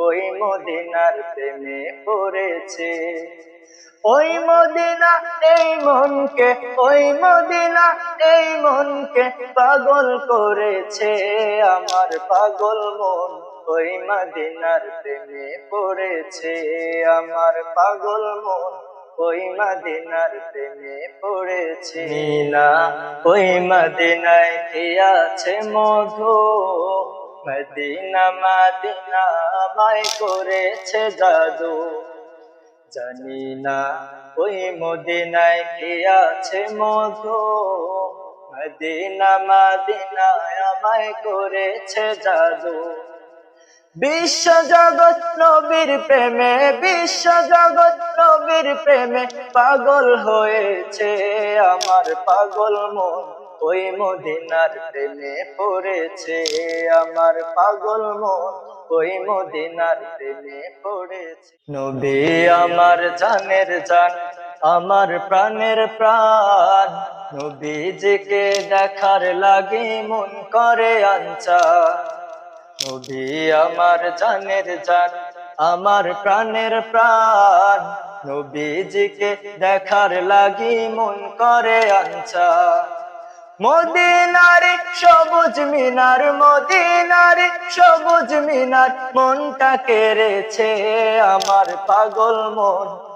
ওই মদিনার প্রেমে পড়েছে। ওই মদিনা, এই মনকে, ওই মদিনা, এই মনকে পাগল করেছে। আমার পাগল মন ওই মদিনার প্রেমে পড়েছে। আমার পাগল মন ওই মদিনার প্রেমে পড়েছে। না ওই মদিনায় কি আছে মধু? মদিনা মদিনা মাই করেছে জাদু। জানি না ওই মদিনায় কি আছে মধু। মদিনা মদিনা আমায় করেছে জাদু। বিশ্ব জগৎ নবীর প্রেমে বিশ্ব জগৎ নবীর প্রেমে পাগল হয়েছে আমার পাগল মন। ওই মদিনার প্রেমে পড়েছে আমার পাগল মন। ওই মদিনার প্রেমে পড়েছে। নবী আমার জানের জান, আমার প্রাণের প্রাণ। নবীজিকে দেখার লাগে মন করে আঞ্চা। নবী আমার জানের জান, আমার প্রাণের প্রাণ, নবীজিকে দেখার লাগি মন করে আঞ্চা মদিনারে সবুজ মিনার, মদিনারে সবুজ মিনার মনটা কেড়েছে আমার পাগল মন।